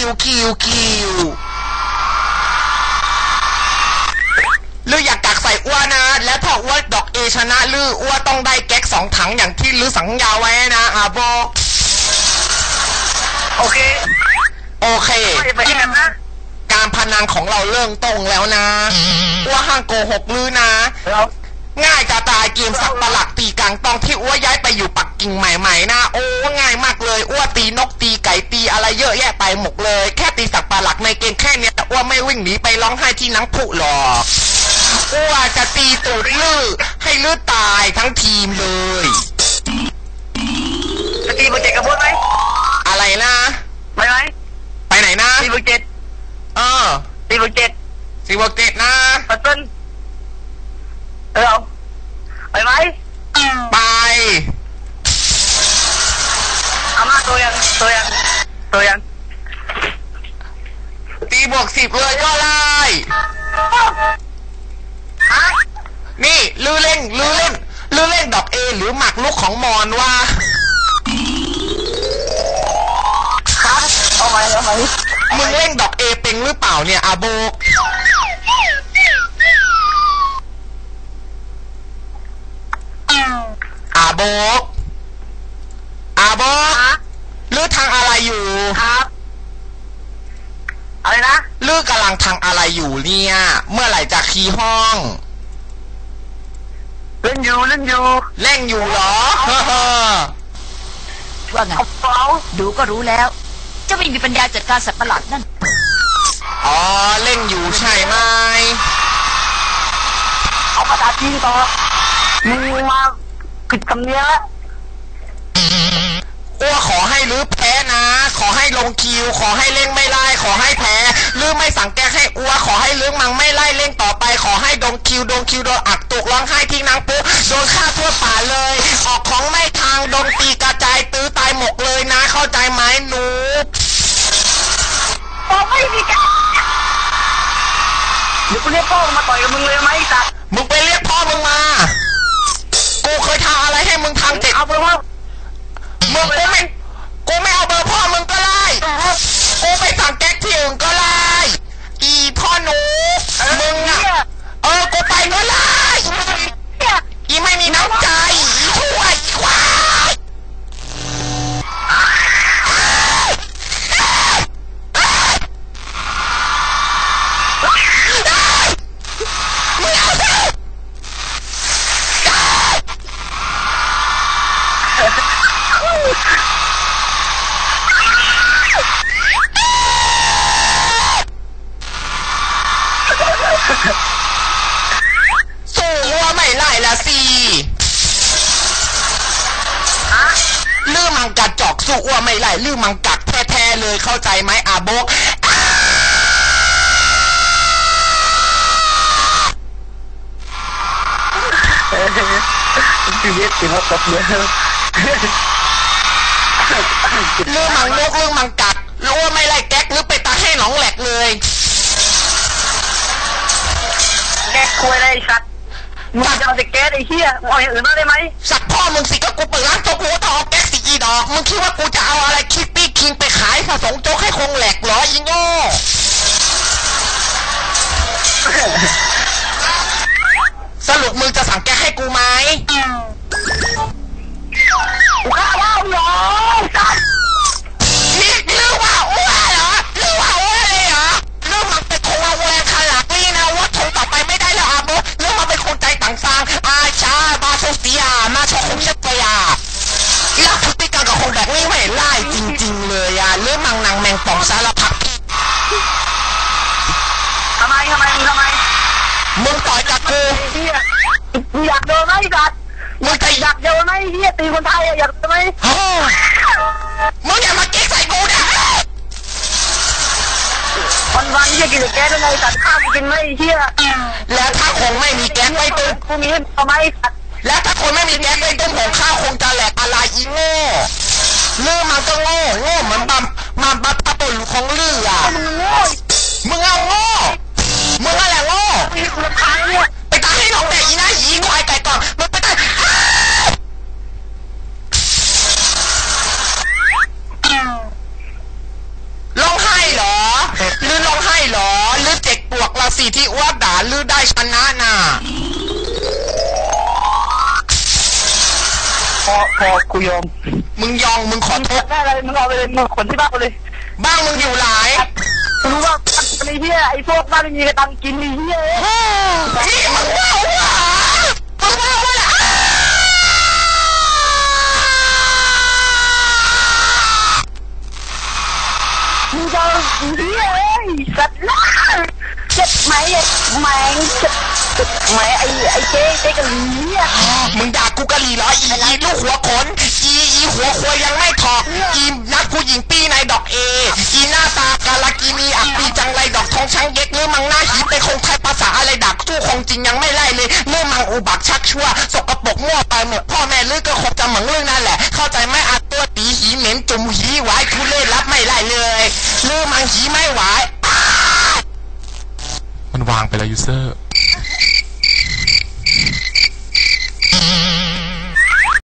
คิวคิวคิวลืออยากกักใส่อ้วนนะ และถ้าอ้วนดอกเอชนะลืออ้วนต้องได้แก๊กสองถังอย่างที่ลือสัญญาไว้นะอาโบโอเค โอเคไม่ไปกันนะการพนันของเราเริ่มต้นแล้วนะอ้วนห้างโกหกลือนะเราง่ายจะตายเกมสักประหลักตีกลางตองที่อ้วย้ายไปอยู่ปักกิ่งใหม่ๆนะโอ้ง่ายมากเลย อ้วตีนกตีไก่ตีอะไรเยอะแยะไปหมดเลย แค่ตีสักประหลักในเกมแค่เนี้ยอ้วไม่วิ่งหนีไปร้องไห้ที่นังผุหรอกอ้วจะตีตูดลื้อให้ลื้อตายทั้งทีมเลยจะตีโปรเจกต์กับพวกไหมอะไรนะไปไหมไปไหนนะตีโปรเจกต์เออตีโปรเจกต์สิวเกตนะปัตเติ้ลเออเอาไปไหมไป ตัวยังตัวยังตัวยังตีบวกสิบเลยก็ได้ฮะนี่ลือเล่นลือเล่นลือเล่นดอกเอหรือหมักลูกของมอนว่าฮะเอาไหมเอาไหมมึงเล่นดอกเอเป็นหรือเปล่าเนี่ยอาโบกอาโบกอาโบกฮะลือ ทางอะไรอยู่ครับอะไรนะลือกำลังทางอะไรอยู่เนี่ย เมื่อไหร่จะคีย์ห้อง เล่นอยู่เล่นอยู่เล่นอยู่เหรอเฮ้อว่าไงเอาเปล่าดูก็รู้แล้วเจ้าไม่มีปัญญาจัดการสัตว์ประหลาดนั่น อ๋อเล่นอยู่ใช่ไหมเอาภาษาจีนต่อมึงมาผิดคำเนี้ย อ้วขอให้ลือแพ้นะ ขอให้ลงคิว ขอให้เล่งไม่ไล่ขอให้แพ้ลือไม่สั่งแก้ให้อ้วขอให้ลือมังไม่ไล่เล่งต่อไป ขอให้ดงคิวดงคิวโดนอักตุกร้องไห้ทิ้งนางปุ๊โดนฆ่าทั่วป่าเลย ออกของไม่ทางดงตีกระจายตื้อตายหมกเลยนะ เข้าใจไหมหนูโอ้ไม่มีกันเดี๋ยวกูเรียกพ่อมาต่อยกับมึงเลยไหมไอ้สัตว์มึงไปเรียกพ่อมึงมา กูเคยทำอะไรให้มึงทำเจ็บเอาไปว่า มึงกูไม่กูไม่เอาเบอร์พ่อมึงก็ได้กูไปสั่งแก๊กที่อื่นก็ได้อีพ่อหนูมึงอะ ลือมังกัดจอกสู้อ้วไม่ไล่ลือมังกัดแท้ๆเลยเข้าใจไหมอาโบกอ้าชีวิตถือว่าตกเยอะลือมังนกลือมังกัดลืออ้วไม่ไล่แก๊กลือไปตาให้หนองแหลกเลยแกคุยอะไรไอ้สัตว์มึงจะเอาแต่แก๊สไอ้เหี้ยมึงเอาอย่างอื่นบ้างได้ไหมสัตว์พ่อมึงสิก็กูเปิดร้านโจ๊กกูก็ต้องเอาแก๊ กี่ดอก มึงคิดว่ากูจะเอาอะไรคิดปี้คิงไปขายผสมโจ๊กให้คงแหลกเหรออีโง่ สารพัดทำไมทำไมมึงทำไมมึงต่อยกับกูไอ้เหี้ยมึงอยากโดนไหมไอ้สัตว์มึงจะอยากโดนไหมไอ้เหี้ยตีคนไทยอะอยากโดนไหมโอ้มึงอย่ามาเก๊กใส่กูนะวันวันๆเหี้ยกินแต่แก๊สได้ไงไอ้สัตว์ข้าวมึงกินไหมไอ้เหี้ยแล้วถ้าคงไม่มีแก๊สไว้ตุ้มกูมีให้เอาไหมไอ้สัตว์แล้วถ้าคนไม่มีแก๊สไว้ตุ้มของข้าวคงจะแหลกอะไรอีโง่ลือมันก็โง่โง่เหมือนบัม มาบัตตะปนของลี่อะมึงโง่มึงเอาโง่มึงอะไรโง่มีคุายไปตายให้น้องแต่อีน่าหีควายไก่ตอนมึงไปตายร้องไห้เหรอหรือร้องไห้เหรอหรือเจ็กปวกราศีที่อ้วกด่าหรือได้ชนะน่ะ อพอกูยอมมึงยองมึงขอโทษได้อะไรมึงเอาไปเลยมึงขนที่บ้านไปเลยบ้างมึงอยู่หลายกูรู้ว่าไอ้เหี้ยไอ้พวกบ้านไม่มีกระตังกินไอ้เหี้ยนี่มึงว่าว่า ไหมไอ้แมงเจ็บเจ็บไหมไอ้ไอ้เจ๊เจ๊กะหลีอะมึงด่ากูกะหรี่เหรออีอีลูกหัวขนอีอีหัวควยยังไม่ถอกอีนักผู้หญิงปีในดอกเออีหน้าตากาลากินีอักปีจังไรดอกทองช้างเย็กเนื้อมังหน้าหีไปคงไทยภาษาอะไรดักสู้คงจริงยังไม่ไล่เลยเมื่อมังอุบักชักชั่วสกปรกมั่วไปหมดพ่อแม่ลือก็คงจะหมือนเรื่องนั่นแหละ เข้าใจไหมอาตัวตีหีเหม็นจุ่มหีหวายทุเล่รับไม่ไล่เลยลือมังหีไม่ มันวางไปแล้วยูเซอร์